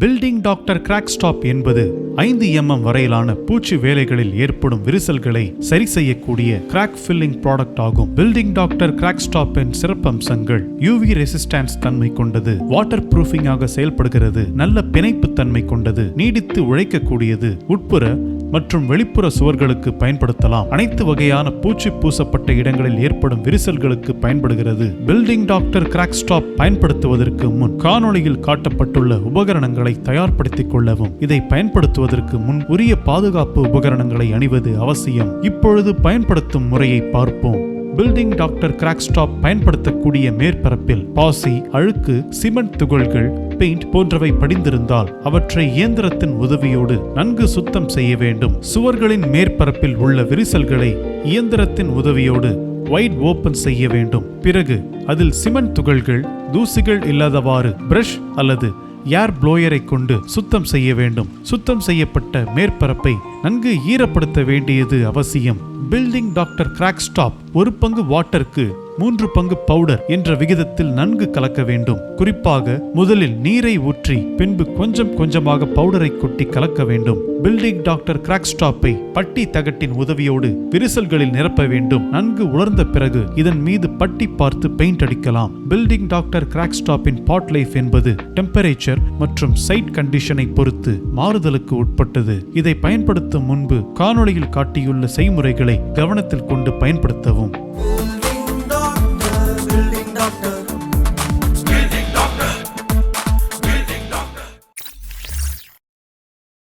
Building doctor crack stop என்பது ஐந்து MM வரையிலான பூச்சி வேலைகளில் ஏற்படும் விரிசல்களை சரி செய்யக்கூடிய கிராக் ஃபில்லிங் ப்ராடக்ட் ஆகும். பில்டிங் டாக்டர் கிராக் ஸ்டாப்பின் சிறப்பம்சங்கள் யூவி ரெசிஸ்டன்ஸ் தன்மை கொண்டது வாட்டர் ப்ரூஃபிங் ஆக செயல்படுகிறது நல்ல பிணைப்பு தன்மை கொண்டது நீடித்து உழைக்கக்கூடியது உட்புற மற்றும் வெளிப்புற சுவர்களுக்கு பயன்படுத்தலாம். அனைத்து வகையான பூச்சி பூசப்பட்ட இடங்களில் ஏற்படும் விரிசல்களுக்கு பயன்படுகிறது. பில்டிங் டாக்டர் கிராக் ஸ்டாப் பயன்படுத்துவதற்கு முன் காணொளியில் காட்டப்பட்டுள்ள உபகரணங்களை தயார்படுத்திக் கொள்ளவும். இதை பயன்படுத்துவதற்கு முன் உரிய பாதுகாப்பு உபகரணங்களை அணிவது அவசியம். இப்பொழுது பயன்படுத்தும் முறையை பார்ப்போம். பில்டிங் டாக்டர் கிராக் ஸ்டாப் பயன்படுத்தக்கூடிய மேற்பரப்பில் பாசி அழுக்கு சிமெண்ட் துகள்கள் பெயிண்ட் போன்றவை படிந்திருந்தால் அவற்றை இயந்திரத்தின் உதவியோடு நன்கு சுத்தம் செய்ய வேண்டும். சுவர்களின் மேற்பரப்பில் உள்ள விரிசல்களை இயந்திரத்தின் உதவியோடு வைட் ஓபன் செய்ய வேண்டும். பிறகு அதில் சிமெண்ட் துகள்கள் தூசிகள் இல்லாதவாறு பிரஷ் அல்லது ஏர் ப்ளோயரை கொண்டு சுத்தம் செய்ய வேண்டும். சுத்தம் செய்யப்பட்ட மேற்பரப்பை நன்கு ஈரப்படுத்த வேண்டியது அவசியம். பில்டிங் டாக்டர் கிராக் ஸ்டாப் ஒரு பங்கு வாட்டருக்கு மூன்று பங்கு பவுடர் என்ற விகிதத்தில் நன்கு கலக்க வேண்டும். குறிப்பாக முதலில் நீரை ஊற்றி பின்பு கொஞ்சம் கொஞ்சமாக பவுடரை கொட்டி கலக்க வேண்டும். பில்டிங் டாக்டர் கிராக் ஸ்டாப்பை பட்டி தகட்டின் உதவியோடு விரிசல்களில் நிரப்ப வேண்டும். நன்கு உலர்ந்த பிறகு இதன் மீது பட்டி பார்த்து பெயிண்ட் அடிக்கலாம். பில்டிங் டாக்டர் கிராக் ஸ்டாப்பின் பாட் லைஃப் என்பது டெம்பரேச்சர் மற்றும் சைட் கண்டிஷனை பொறுத்து மாறுதலுக்கு உட்பட்டது. இதை முன்பு காணொளியில் காட்டியுள்ள செய்முறைகளை கவனத்தில் கொண்டு பயன்படுத்தவும்.